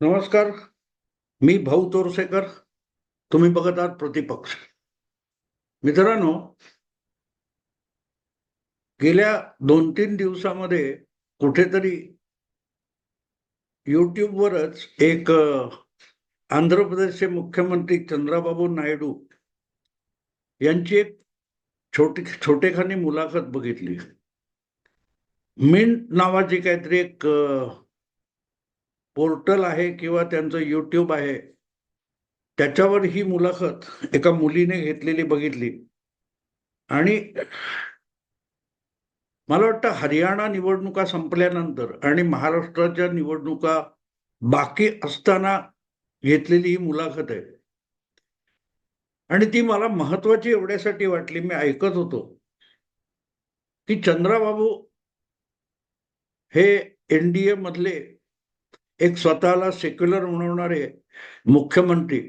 नमस्कार. मी भाऊ तोरसेकर. तुम्ही बघत आहात प्रतिपक्ष. मित्रांनो गेल्या दोन तीन दिवसामध्ये कुठेतरी युट्यूबवरच एक आंध्र प्रदेशचे मुख्यमंत्री चंद्राबाबू नायडू यांची एक छोटी छोटेखानी मुलाखत बघितली. मिंट नावाची काहीतरी एक पोर्टल आहे किंवा त्यांचं युट्यूब आहे त्याच्यावर ही मुलाखत एका मुलीने घेतलेली बघितली. आणि मला वाटतं हरियाणा निवडणुका संपल्यानंतर आणि महाराष्ट्राच्या निवडणुका बाकी असताना घेतलेली ही मुलाखत आहे. आणि ती मला महत्वाची एवढ्यासाठी वाटली मी ऐकत होतो. की चंद्राबाबू हे एनडीए मधले एक स्वतःला सेक्युलर म्हणवणारे मुख्यमंत्री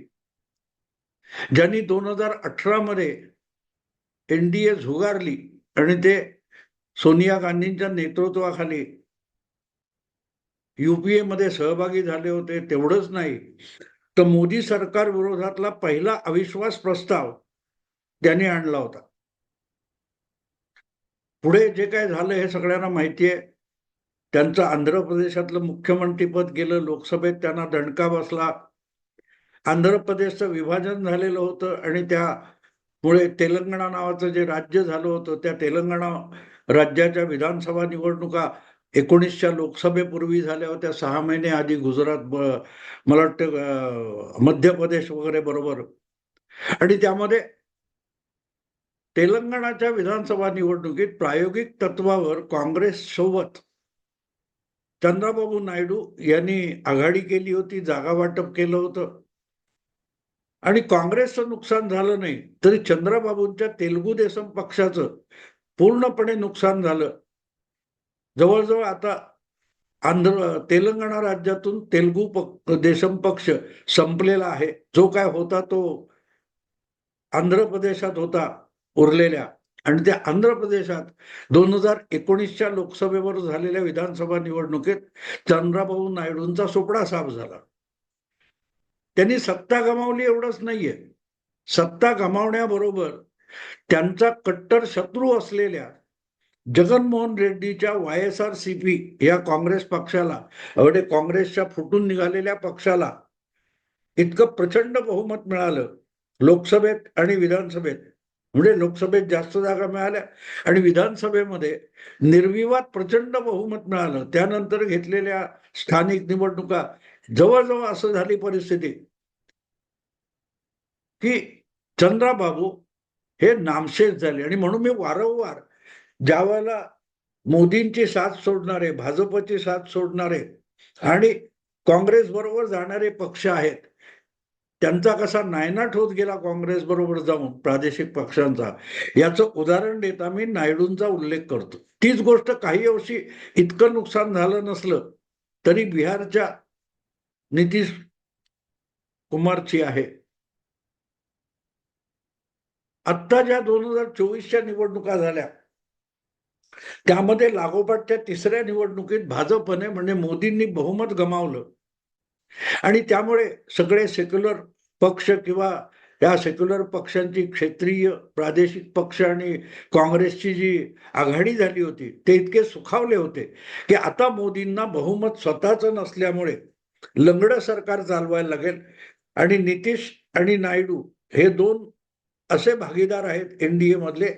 ज्यांनी दोन हजार अठरा मध्ये एनडीए झुगारली आणि ते सोनिया गांधींच्या नेतृत्वाखाली युपीए मध्ये सहभागी झाले होते तेवढंच नाही. तर मोदी सरकार विरोधातला पहिला अविश्वास प्रस्ताव त्यांनी आणला होता. पुढे जे काय झालं हे सगळ्यांना माहिती आहे. त्यांचं आंध्र प्रदेशातलं मुख्यमंत्रीपद गेलं लोकसभेत त्यांना दणका बसला. आंध्र प्रदेशचं विभाजन झालेलं होतं आणि त्यामुळे तेलंगणा नावाचं जे राज्य झालं होतं त्या तेलंगणा राज्याच्या विधानसभा निवडणुका एकोणीसच्या लोकसभेपूर्वी झाल्या होत्या सहा महिने आधी गुजरात ब- मला वाटतं मध्य प्रदेश वगैरे बरोबर. आणि त्यामध्ये तेलंगणाच्या विधानसभा निवडणुकीत प्रायोगिक तत्वावर काँग्रेस सोबत चंद्राबाबू नायडू यांनी आघाडी केली होती जागा वाटप केलं होतं. आणि काँग्रेसचं नुकसान झालं नाही तरी चंद्राबाबूंच्या तेलुगू देसम पक्षाचं पूर्णपणे नुकसान झालं. जवळजवळ आता आंध्र तेलंगणा राज्यातून तेलुगू पक देशम पक्ष संपलेला आहे. जो काय होता तो आंध्र प्रदेशात होता उरलेल्या. आणि त्या आंध्र प्रदेशात दोन हजार एकोणीसच्या लोकसभेवर झालेल्या विधानसभा निवडणुकीत चंद्राबाबू नायडूंचा सोपडा साफ झाला. त्यांनी सत्ता गमावली एवढंच नाहीये. सत्ता गमावण्याबरोबर त्यांचा कट्टर शत्रू असलेल्या Jaganmohan रेड्डीच्या Y S R C P या काँग्रेस पक्षाला एवढे काँग्रेसच्या फुटून निघालेल्या पक्षाला इतकं प्रचंड बहुमत मिळालं लोकसभेत आणि विधानसभेत. म्हणजे लोकसभेत जास्त जागा मिळाल्या. आणि विधानसभेमध्ये निर्विवाद प्रचंड बहुमत मिळालं. त्यानंतर घेतलेल्या स्थानिक निवडणुका जवळजवळ असं झाली परिस्थिती की चंद्राबाबू हे नामशेष झाले. आणि म्हणून मी वारंवार ज्या वेळेला मोदींची साथ सोडणारे भाजपची साथ सोडणारे आणि काँग्रेस बरोबर जाणारे पक्ष आहेत त्यांचा कसा नायनाट होत गेला काँग्रेस बरोबर जाऊन प्रादेशिक पक्षांचा? याचं उदाहरण देता मी नायडूंचा उल्लेख करतो. तीच गोष्ट काही अंशी इतकं नुकसान झालं नसलं तरी बिहारच्या नितीश कुमारची आहे. आत्ता ज्या दोन हजार चोवीसच्या निवडणुका झाल्या त्यामध्ये लागोपाठच्या तिसऱ्या निवडणुकीत भाजपने म्हणजे मोदींनी बहुमत गमावलं. आणि त्यामुळे सगळे सेक्युलर पक्ष किंवा या सेक्युलर पक्षांची क्षेत्रीय प्रादेशिक पक्ष आणि काँग्रेसची जी आघाडी झाली होती ते इतके सुखावले होते की आता मोदींना बहुमत स्वतःचं नसल्यामुळे लंगडं सरकार चालवायला लागेल आणि नितीश आणि नायडू हे दोन असे भागीदार आहेत एनडीए मधले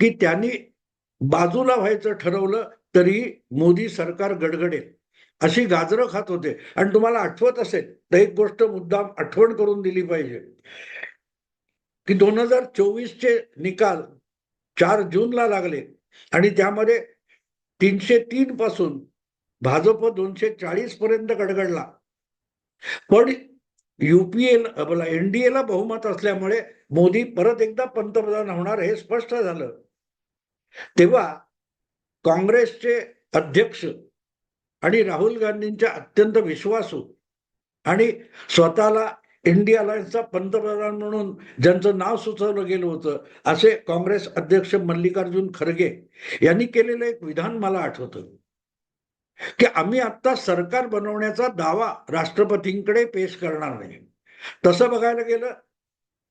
की त्यांनी बाजूला व्हायचं ठरवलं तरी मोदी सरकार गडगडेल. अशी गाजरं खात होते. आणि तुम्हाला आठवत असेल तर एक गोष्ट मुद्दाम आठवण करून दिली पाहिजे. की दोन हजार चोवीसचे निकाल चार जूनला लागले. आणि त्यामध्ये तीनशे तीन पासून भाजप दोनशे चाळीस पर्यंत गडगडला. पण युपीए बोला एनडीएला बहुमत असल्यामुळे मोदी परत एकदा पंतप्रधान होणार हे स्पष्ट झालं. तेव्हा काँग्रेसचे अध्यक्ष आणि राहुल गांधींच्या अत्यंत विश्वासू आणि स्वतःला इंडिया अलायन्सचा पंतप्रधान म्हणून ज्यांचं नाव सुचवलं गेलं होतं असे काँग्रेस अध्यक्ष मल्लिकार्जुन खरगे यांनी केलेलं एक विधान मला आठवतं. की आम्ही आता सरकार बनवण्याचा दावा राष्ट्रपतींकडे पेश करणार नाही. तसं बघायला गेलं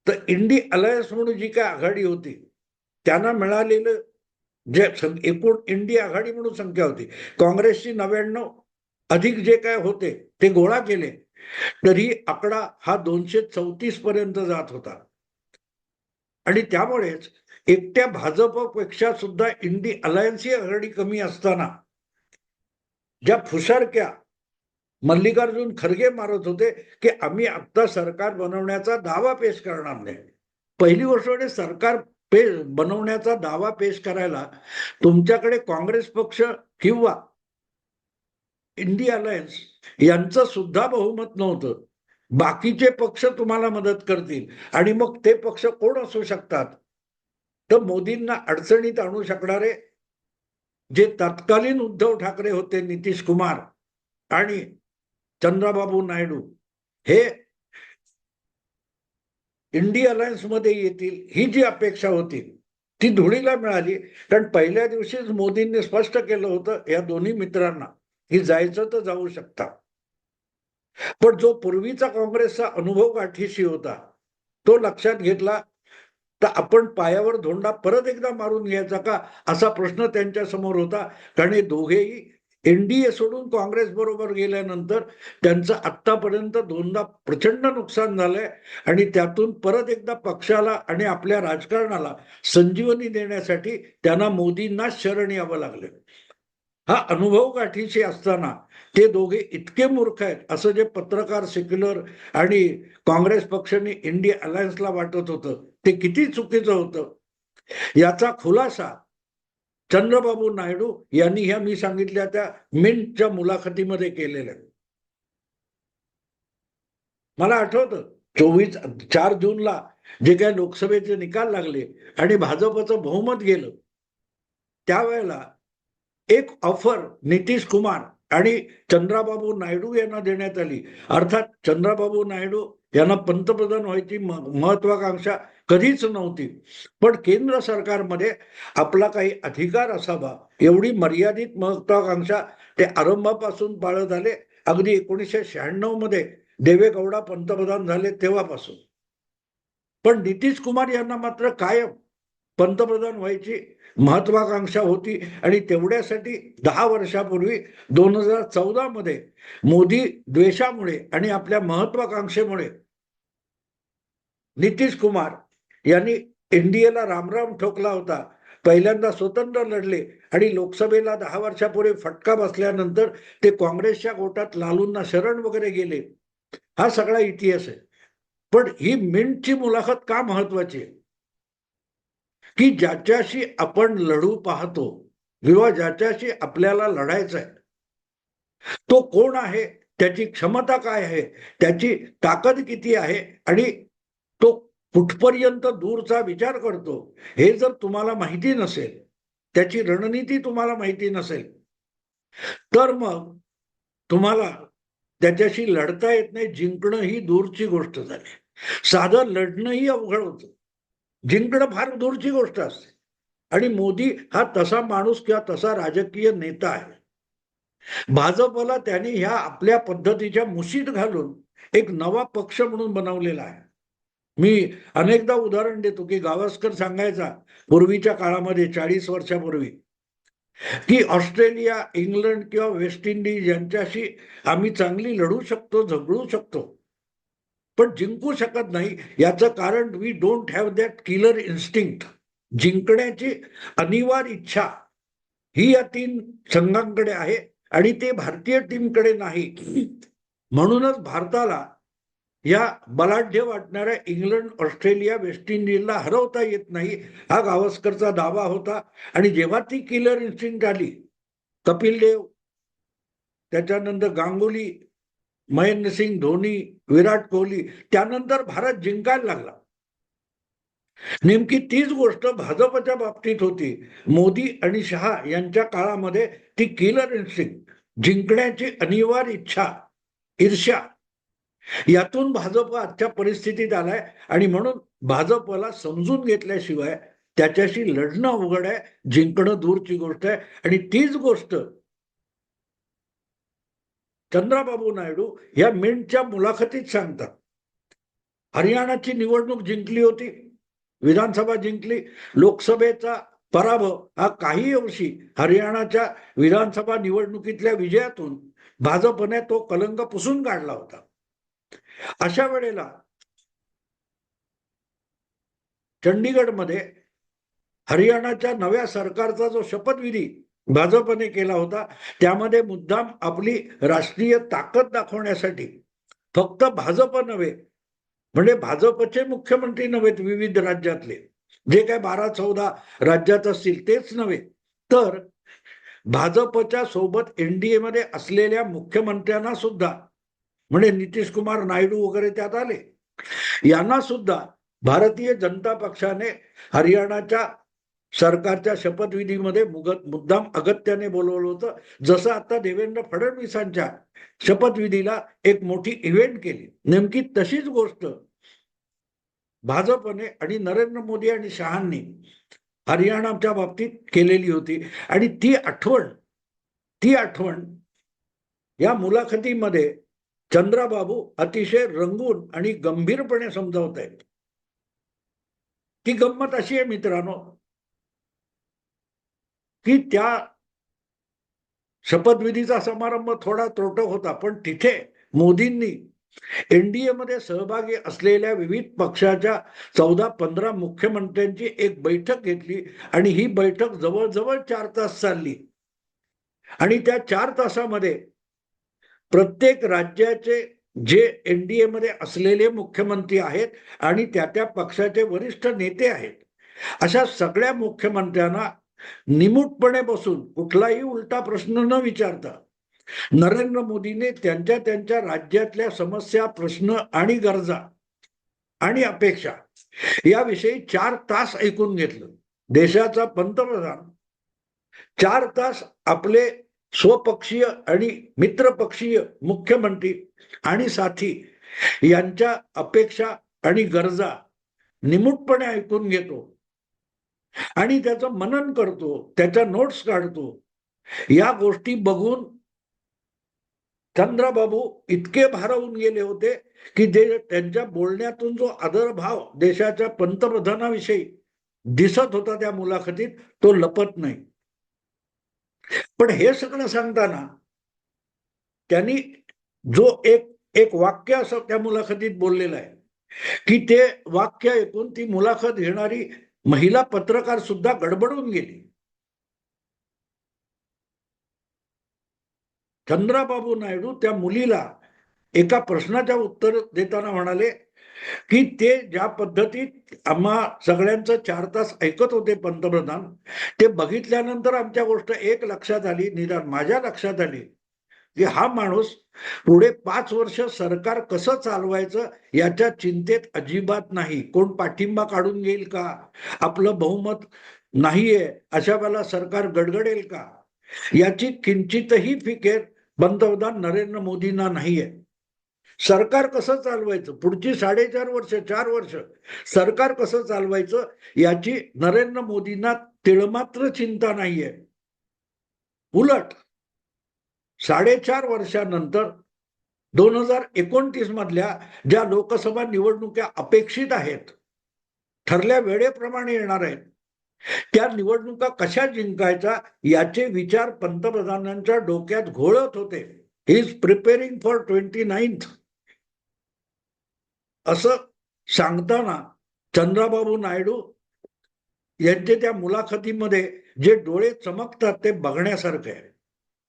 तर इंडी अलायन्स म्हणून जी काय आघाडी होती त्यांना मिळालेलं जे सं- एकूण इंडी आघाडी म्हणून संख्या होती. काँग्रेसची नव्याण्णव अधिक जे काय होते ते गोळा केले तरी आकडा हा दोनशे चौतीस पर्यंत जात होता. आणि त्यामुळेच एकट्या भाजपपेक्षा सुद्धा इंडी अलायन्सी आघाडी कमी असताना ज्या फुसारक्या मल्लिकार्जुन खरगे मारत होते की आम्ही आत्ता सरकार बनवण्याचा दावा पेश करणार नाही. पहिली गोष्ट म्हणजे सरकार पे बनवण्याचा दावा पेश करायला तुमच्याकडे काँग्रेस पक्ष किंवा इंडिया अलायन्स यांचं सुद्धा बहुमत नव्हतं. बाकीचे पक्ष तुम्हाला मदत करतील. आणि मग ते पक्ष कोण असू शकतात? तर मोदींना अडचणीत आणू शकणारे जे तत्कालीन उद्धव ठाकरे होते नितीश कुमार आणि चंद्रबाबू नायडू हे इंडिया अलायन्समध्ये येतील ही जी अपेक्षा होती ती धुळीला मिळाली. कारण पहिल्या दिवशीच मोदींनी स्पष्ट केलं होतं या दोन्ही मित्रांना ही जायचं तर जाऊ शकता. पण जो पूर्वीचा काँग्रेसचा अनुभव गाठीशी होता तो लक्षात घेतला तर आपण पायावर धोंडा परत एकदा मारून घ्यायचा का असा प्रश्न त्यांच्यासमोर होता. कारण हे दोघेही एनडीए सोडून काँग्रेस बरोबर गेल्यानंतर त्यांचं आतापर्यंत दोनदा प्रचंड नुकसान झालंय आणि त्यातून परत एकदा पक्षाला आणि आपल्या राजकारणाला संजीवनी देण्यासाठी त्यांना मोदींना शरण यावं लागलं हा अनुभव गाठीशी असताना ते दोघे इतके मूर्ख आहेत असं जे पत्रकार सेक्युलर आणि काँग्रेस पक्षाने इंडिया अलायन्सला वाटत होतं ते किती चुकीचं होतं? याचा खुलासा चंद्रबाबू नायडू यांनी ह्या मी सांगितल्या त्या मिंटच्या मुलाखतीमध्ये केलेल्या. मला आठवतं चोवीस चार जूनला जे काही लोकसभेचे निकाल लागले आणि भाजपचं बहुमत गेलं त्यावेळेला एक ऑफर नितीश कुमार आणि चंद्राबाबू नायडू यांना देण्यात आली. अर्थात चंद्राबाबू नायडू यांना पंतप्रधान व्हायची महत्वाकांक्षा कधीच नव्हती. पण केंद्र सरकारमध्ये आपला काही अधिकार असावा एवढी मर्यादित महत्वाकांक्षा ते आरंभापासून पाळत आले अगदी एकोणीसशे शहाण्णवमध्ये देवेगौडा पंतप्रधान झाले तेव्हापासून. पण नितीश कुमार यांना मात्र कायम पंतप्रधान व्हायची महत्वाकांक्षा होती आणि तेवढ्यासाठी दहा वर्षापूर्वी दोन हजार चौदा मध्ये मोदी द्वेषामुळे आणि आपल्या महत्वाकांक्षेमुळे नितीश कुमार यांनी एनडीएला रामराम ठोकला होता. पहिल्यांदा स्वतंत्र लढले आणि लोकसभेला दहा वर्षापूर्वी फटका बसल्यानंतर ते काँग्रेसच्या गोटात लालूंना शरण वगैरे गेले. हा सगळा इतिहास आहे. पण ही मिंटची मुलाखत का महत्वाची आहे? की ज्याच्याशी आपण लढू पाहतो किंवा ज्याच्याशी आपल्याला लढायचं आहे तो कोण आहे? त्याची क्षमता काय आहे? त्याची ताकद किती आहे? आणि तो कुठपर्यंत दूरचा विचार करतो हे जर तुम्हाला माहिती नसेल त्याची रणनीती तुम्हाला माहिती नसेल तर मग तुम्हाला त्याच्याशी लढता येत नाही जिंकणं ही दूरची गोष्ट झाली. साधं लढणंही अवघड होतं. जिंकणं फार दूरची गोष्ट असते. आणि मोदी हा तसा माणूस किंवा तसा राजकीय नेता आहे. भाजपला त्यांनी ह्या आपल्या पद्धतीच्या मुशीत घालून एक नवा पक्ष म्हणून बनवलेला आहे. मी अनेकदा उदाहरण देतो की गावस्कर सांगायचा पूर्वीच्या काळामध्ये चाळीस वर्षापूर्वी की ऑस्ट्रेलिया इंग्लंड किंवा वेस्ट इंडिज यांच्याशी आम्ही चांगली लढू शकतो झगडू शकतो. पण जिंकू शकत नाही याचं कारण we don't have that killer instinct जिंकण्याची अनिवार्य इच्छा ही या तीन संघांकडे आहे आणि ते भारतीय टीमकडे नाही. म्हणूनच भारताला या बलाढ्य वाटणाऱ्या इंग्लंड ऑस्ट्रेलिया वेस्ट इंडिजला हरवता येत नाही. हा गावस्करचा दावा होता. आणि जेव्हा ती किलर इन्स्टिंक्ट आली कपिल देव त्याच्यानंतर गांगुली महेंद्रसिंग धोनी विराट कोहली त्यानंतर भारत जिंकायला लागला. नेमकी तीच गोष्ट भाजपच्या बाबतीत होती. मोदी आणि शहा यांच्या काळामध्ये ती किलर इन्स्टिंक्ट जिंकण्याची अनिवार्य इच्छा ईर्ष्या यातून भाजप आजच्या परिस्थितीत आलाय आणि म्हणून भाजपला समजून घेतल्याशिवाय त्याच्याशी लढणं अवघड आहे जिंकणं दूरची गोष्ट आहे. आणि तीच गोष्ट चंद्राबाबू नायडू या मिंटच्या मुलाखतीत सांगतात. हरियाणाची निवडणूक जिंकली होती विधानसभा जिंकली लोकसभेचा पराभव हा काही अंशी हरियाणाच्या विधानसभा निवडणुकीतल्या विजयातून भाजपने तो कलंक पुसून काढला होता. अशा वेळेला चंडीगडमध्ये हरियाणाच्या नव्या सरकारचा जो शपथविधी भाजपने केला होता त्यामध्ये मुद्दाम आपली राष्ट्रीय ताकद दाखवण्यासाठी फक्त भाजप नव्हे म्हणजे भाजपचे मुख्यमंत्री नव्हेत विविध राज्यातले जे काय बारा चौदा राज्यात असतील तेच नव्हे तर भाजपच्या सोबत एनडीए मध्ये असलेल्या मुख्यमंत्र्यांना सुद्धा म्हणजे नितीश कुमार नायडू वगैरे त्यात आले. यांना सुद्धा भारतीय जनता पक्षाने हरियाणाच्या सरकारच्या शपथविधीमध्ये मुगत मुद्दाम अगत्याने बोलवलं होतं. जसं आता देवेंद्र फडणवीसांच्या शपथविधीला एक मोठी इव्हेंट केली. नेमकी तशीच गोष्ट भाजपने आणि नरेंद्र मोदी आणि शहांनी हरियाणाच्या बाबतीत केलेली होती. आणि ती आठवण ती आठवण या मुलाखतीमध्ये चंद्राबाबू अतिशय रंगून आणि गंभीरपणे समजावत आहेत. ती गंमत अशी आहे मित्रांनो की त्या शपथविधीचा समारंभ थोडा त्रोटक होता पण तिथे मोदींनी एनडीए मध्ये सहभागी असलेल्या विविध पक्षाच्या चौदा पंधरा मुख्यमंत्र्यांची एक बैठक घेतली आणि ही बैठक जवळजवळ चार तास चालली. आणि त्या चार तासामध्ये प्रत्येक राज्याचे जे एनडीए मध्ये असलेले मुख्यमंत्री आहेत आणि त्या त्या पक्षाचे वरिष्ठ नेते आहेत अशा सगळ्या मुख्यमंत्र्यांना निमूटपणे बसून कुठलाही उलटा प्रश्न न विचारता नरेंद्र मोदीने त्यांच्या त्यांच्या राज्यातल्या समस्या प्रश्न आणि गरजा आणि अपेक्षा याविषयी चार तास ऐकून घेतलं. देशाचा पंतप्रधान चार तास आपले स्वपक्षीय आणि मित्रपक्षीय मुख्यमंत्री आणि साथी यांच्या अपेक्षा आणि गरजा निमूटपणे ऐकून घेतो. आणि त्याचं मनन करतो त्याच्या नोट्स काढतो. या गोष्टी बघून चंद्रबाबू इतके भारावून गेले होते की जे त्यांच्या बोलण्यातून जो आदरभाव देशाच्या पंतप्रधानाविषयी दिसत होता त्या मुलाखतीत तो लपत नाही. पण हे सगळं सांगताना त्यांनी जो एक एक वाक्य असं त्या मुलाखतीत बोललेलं आहे की ते वाक्य ऐकून ती मुलाखत घेणारी महिला पत्रकार सुद्धा गडबडून गेली. चंद्राबाबू नायडू त्या मुलीला एका प्रश्नाच्या उत्तर देताना म्हणाले की ते ज्या पद्धतीत आम्हा सगळ्यांचं चार तास ऐकत होते पंतप्रधान ते बघितल्यानंतर आमच्या गोष्ट एक लक्षात आली निदान माझ्या लक्षात आली की हा माणूस पुढे पाच वर्ष सरकार कसं चालवायचं याच्या चिंतेत अजिबात नाही. कोण पाठिंबा काढून घेईल का? आपलं बहुमत नाहीये अशा वेळेला सरकार गडगडेल का? याची किंचितही फिकेर पंतप्रधान नरेंद्र मोदींना नाहीये. सरकार कसं चालवायचं? पुढची साडेचार वर्ष चार वर्ष सरकार कसं चालवायचं? याची नरेंद्र मोदींना तिळमात्र चिंता नाहीये. उलट साडेचार वर्षानंतर दोन हजार एकोणतीस मधल्या ज्या लोकसभा निवडणुका अपेक्षित आहेत ठरल्या वेळेप्रमाणे येणार आहेत त्या निवडणुका कशा जिंकायचा याचे विचार पंतप्रधानांच्या डोक्यात घोळत होते. He is preparing for twenty ninth असं सांगताना चंद्राबाबू नायडू यांचे त्या मुलाखतीमध्ये जे डोळे चमकतात ते बघण्यासारखे आहे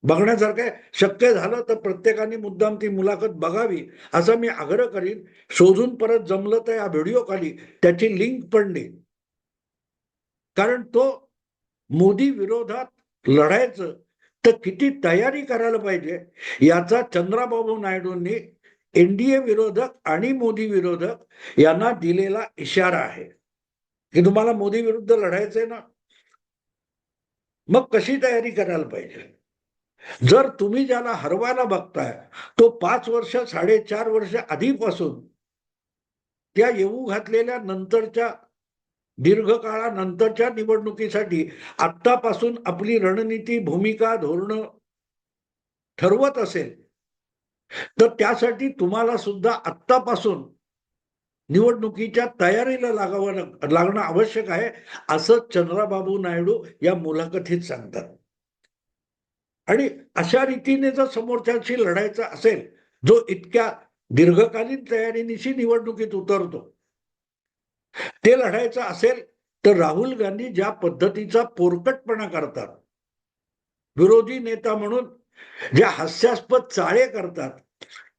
बघण्यासारखं आहे शक्य झालं तर प्रत्येकाने मुद्दाम ती मुलाखत बघावी असं मी आग्रह करीन. शोधून परत जमलं तर या व्हिडिओ खाली त्याची लिंक पण देईन कारण तो मोदी विरोधात लढायचं तर किती तयारी करायला पाहिजे याचा चंद्राबाबू नायडूंनी एनडीए विरोधक आणि मोदी विरोधक यांना दिलेला इशारा आहे. की तुम्हाला मोदी विरुद्ध लढायचंय ना? मग कशी तयारी करायला पाहिजे? जर तुम्ही ज्याला हरवायला बघताय तो पाच वर्ष साडेचार वर्ष आधीपासून त्या येऊ घातलेल्या नंतरच्या दीर्घकाळानंतरच्या निवडणुकीसाठी आत्तापासून आपली रणनीती भूमिका धोरणं ठरवत असेल तर त्यासाठी तुम्हाला सुद्धा आत्तापासून निवडणुकीच्या तयारीला लागावं लागणं आवश्यक आहे असं चंद्राबाबू नायडू या मुलाखतीत सांगतात. आणि अशा रीतीने जर समोरच्याशी लढायचं असेल जो इतक्या दीर्घकालीन तयारीनिशी निवडणुकीत उतरतो ते लढायचं असेल तर राहुल गांधी ज्या पद्धतीचा पोरकटपणा करतात विरोधी नेता म्हणून ज्या हास्यास्पद चाळे करतात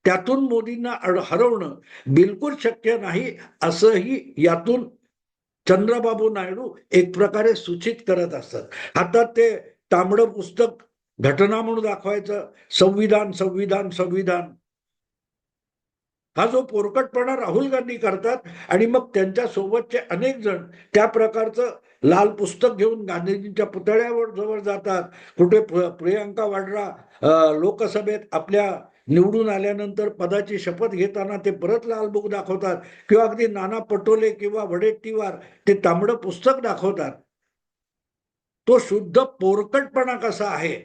त्यातून मोदींना अड- हरवणं बिलकुल शक्य नाही असंही यातून चंद्रबाबू नायडू एक प्रकारे सूचित करत असतात आता ते तांबडं पुस्तक घटना म्हणून दाखवायचं संविधान संविधान संविधान. हा जो पोरकटपणा राहुल गांधी करतात आणि मग त्यांच्या सोबतचे अनेक जण त्या प्रकारचं लाल पुस्तक घेऊन गांधीजींच्या पुतळ्यावर जवळ जातात. कुठे प्रियंका वाड्रा लोकसभेत आपल्या निवडून आल्यानंतर पदाची शपथ घेताना ते परत लाल बुक दाखवतात किंवा अगदी नाना पटोले किंवा वडेट्टीवार ते तांबडं पुस्तक दाखवतात. तो शुद्ध पोरकटपणा कसा आहे?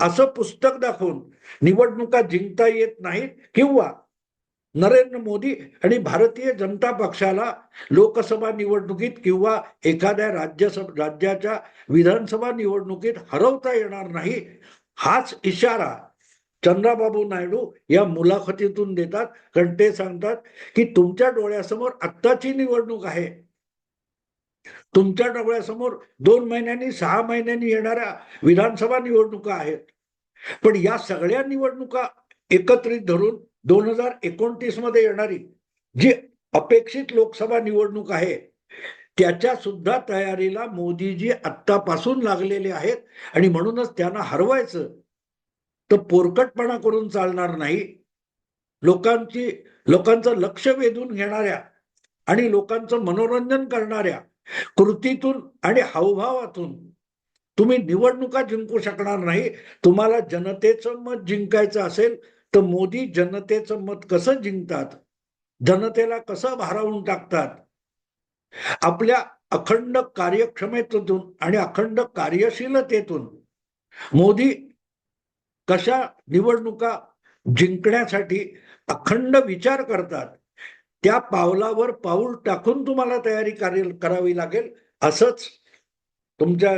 असं पुस्तक दाखवून निवडणुका जिंकता येत नाहीत किंवा नरेंद्र मोदी आणि भारतीय जनता पक्षाला लोकसभा निवडणुकीत किंवा एखाद्या राज्यसभा राज्याच्या विधानसभा निवडणुकीत हरवता येणार नाही हाच इशारा चंद्राबाबू नायडू या मुलाखतीतून देतात. कारण ते सांगतात की तुमच्या डोळ्यासमोर आत्ताची निवडणूक आहे. तुमच्या डोळ्यासमोर दोन महिन्यांनी सहा महिन्यांनी येणाऱ्या विधानसभा निवडणुका आहेत. पण या सगळ्या निवडणुका एकत्रित धरून दोन हजार एकोणतीसमध्ये येणारी जी अपेक्षित लोकसभा निवडणूक आहे त्याच्या सुद्धा तयारीला मोदीजी आत्तापासून लागलेले आहेत. आणि म्हणूनच त्यांना हरवायचं तर पोरकटपणा करून चालणार नाही. लोकांची लोकांचं लक्ष वेधून घेणाऱ्या आणि लोकांचं मनोरंजन करणाऱ्या कृतीतून आणि हावभावातून तुम्ही निवडणुका जिंकू शकणार नाही. तुम्हाला जनतेचं मत जिंकायचं असेल तर मोदी जनतेचं मत कसं जिंकतात? जनतेला कसं भारावून टाकतात? आपल्या अखंड कार्यक्षमतेतून आणि अखंड कार्यशीलतेतून मोदी कशा निवडणुका जिंकण्यासाठी अखंड विचार करतात त्या पावलावर पाऊल टाकून तुम्हाला तयारी करावी लागेल असंच तुमच्या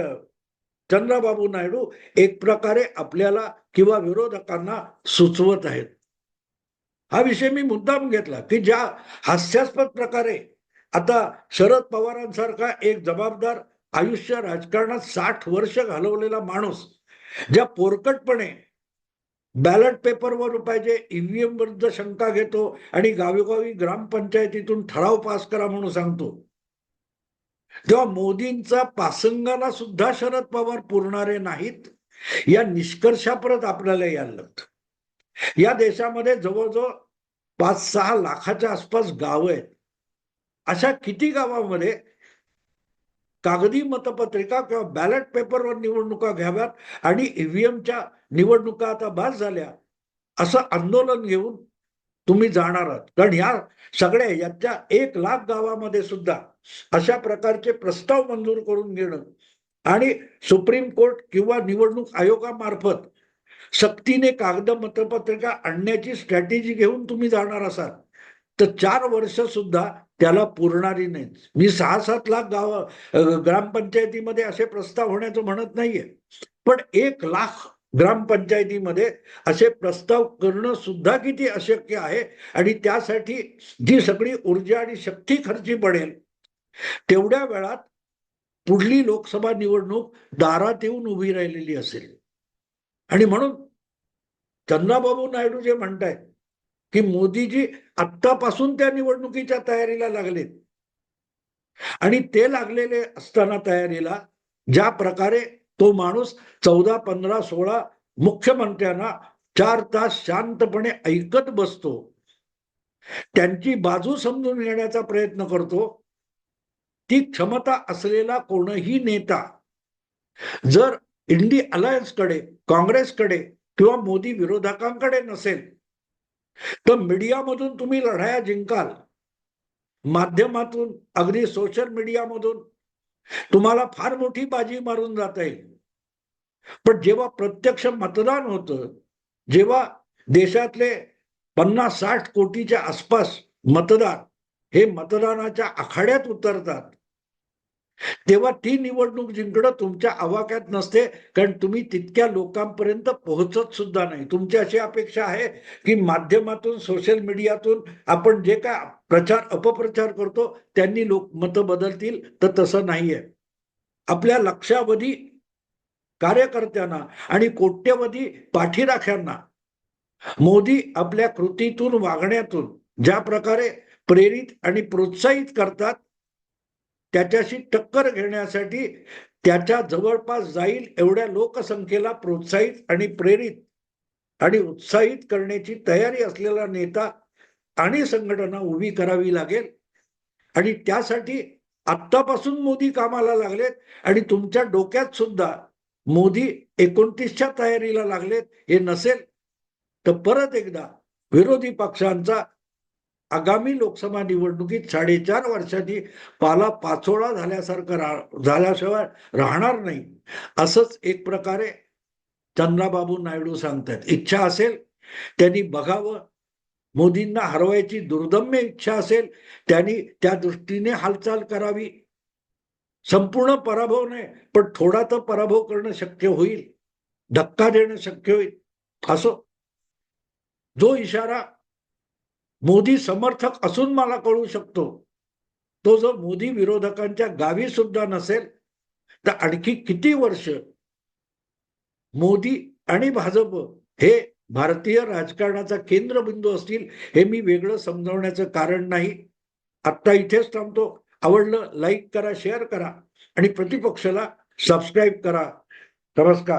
चंद्रबाबू नायडू एक प्रकारे आपल्याला किंवा विरोधकांना सुचवत आहेत. हा विषय मी मुद्दाम घेतला की ज्या हास्यास्पद प्रकारे आता शरद पवारांसारखा एक जबाबदार आयुष्य राजकारणात साठ वर्ष घालवलेला माणूस ज्या पोरकटपणे बॅलेट पेपरवर पाहिजे ईव्हीएमबद्दल शंका घेतो आणि गावोगावी ग्रामपंचायतीतून ठराव पास करा म्हणून सांगतो तेव्हा मोदींचा पासंगाला सुद्धा शरद पवार पुरणारे नाहीत या निष्कर्षापर्यंत आपल्याला यायला लागतं. या देशामध्ये जवळजवळ पाच सहा लाखाच्या आसपास गावं आहेत. अशा किती गावामध्ये कागदी मतपत्रिका किंवा बॅलेट पेपरवर निवडणुका घ्याव्यात आणि ईव्हीएमच्या निवडणुका आता बाद झाल्या असं आंदोलन घेऊन तुम्ही जाणार आहात. कारण ह्या सगळ्या याच्या एक लाख गावामध्ये सुद्धा अशा प्रकारचे प्रस्ताव मंजूर करून घेणं आणि सुप्रीम कोर्ट किंवा निवडणूक आयोगामार्फत सक्तीने कागद मतपत्रिका आणण्याची स्ट्रॅटेजी घेऊन तुम्ही जाणार असाल तर चार वर्ष सुद्धा त्याला पुरणारी नाही मी सहा सात लाख गाव ग्रामपंचायतीमध्ये असे प्रस्ताव होण्याचं म्हणत नाहीये. पण एक लाख ग्रामपंचायतीमध्ये असे प्रस्ताव करणं सुद्धा किती अशक्य आहे आणि त्यासाठी जी सगळी ऊर्जा आणि शक्ती खर्ची पडेल तेवढ्या वेळात पुढली लोकसभा निवडणूक दारात येऊन उभी राहिलेली असेल. आणि म्हणून चंद्राबाबू नायडू जे म्हणतायत की मोदीजी आत्तापासून त्या निवडणुकीच्या तयारीला लागलेत. आणि ते लागलेले असताना तयारीला ज्या प्रकारे तो माणूस चौदा पंधरा सोळा मुख्यमंत्र्यांना चार तास शांतपणे ऐकत बसतो त्यांची बाजू समजून घेण्याचा प्रयत्न करतो ती क्षमता असलेला कोणही नेता जर इंडी अलायन्सकडे काँग्रेसकडे किंवा मोदी विरोधकांकडे नसेल तर मीडियामधून तुम्ही लढाया जिंकाल. माध्यमातून अगदी सोशल मीडियामधून तुम्हाला फार मोठी बाजी मारून जाता येईल. पण जेव्हा प्रत्यक्ष मतदान होतं जेव्हा देशातले पन्नास साठ कोटीच्या आसपास मतदार हे मतदानाच्या आखाड्यात उतरतात. तेव्हा ती निवडणूक जिंकणं तुमच्या आवाक्यात नसते कारण तुम्ही तितक्या लोकांपर्यंत पोहोचत सुद्धा नाही. तुमची अशी अपेक्षा आहे की माध्यमातून सोशल मीडियातून आपण जे काय प्रचार अपप्रचार करतो त्यांनी लोक मतं बदलतील तर तसं नाहीये. आपल्या लक्षावधी कार्यकर्त्यांना आणि कोट्यवधी पाठीराख्यांना मोदी आपल्या कृतीतून वागण्यातून ज्या प्रकारे प्रेरित आणि प्रोत्साहित करतात. त्याच्याशी टक्कर घेण्यासाठी त्याच्या जवळपास जाईल एवढ्या लोकसंख्येला प्रोत्साहित आणि प्रेरित आणि उत्साहित करण्याची तयारी असलेला नेता आणि संघटना उभी करावी लागेल. आणि त्यासाठी आत्तापासून मोदी कामाला लागलेत आणि तुमच्या डोक्यात सुद्धा मोदी एकोणतीसच्या तयारीला लागलेत हे नसेल तर परत एकदा विरोधी पक्षांचा आगामी लोकसभा निवडणुकीत साडेचार वर्षाची पाला पाचोळा झाल्यासारखं रा झाल्याशिवाय राहणार नाही. असंच एक प्रकारे चंद्राबाबू नायडू सांगतात इच्छा असेल त्यांनी बघावं. मोदींना हरवायची दुर्दम्य इच्छा असेल त्यांनी त्या दृष्टीने हालचाल करावी. संपूर्ण पराभव नाही पण थोडा तर पराभव करणं शक्य होईल. धक्का देणं शक्य होईल. असो. जो इशारा मोदी समर्थक असून मला कळू शकतो. तो जो मोदी विरोधकांच्या गावी सुद्धा नसेल तर आणखी किती वर्ष मोदी आणि भाजप हे भारतीय राजकारणाचा केंद्रबिंदू असतील हे मी वेगळं समजवण्याचं कारण नाही. आत्ता इथेच थांबतो. आवडलं लाईक करा शेअर करा आणि प्रतिपक्षाला सबस्क्राईब करा. नमस्कार.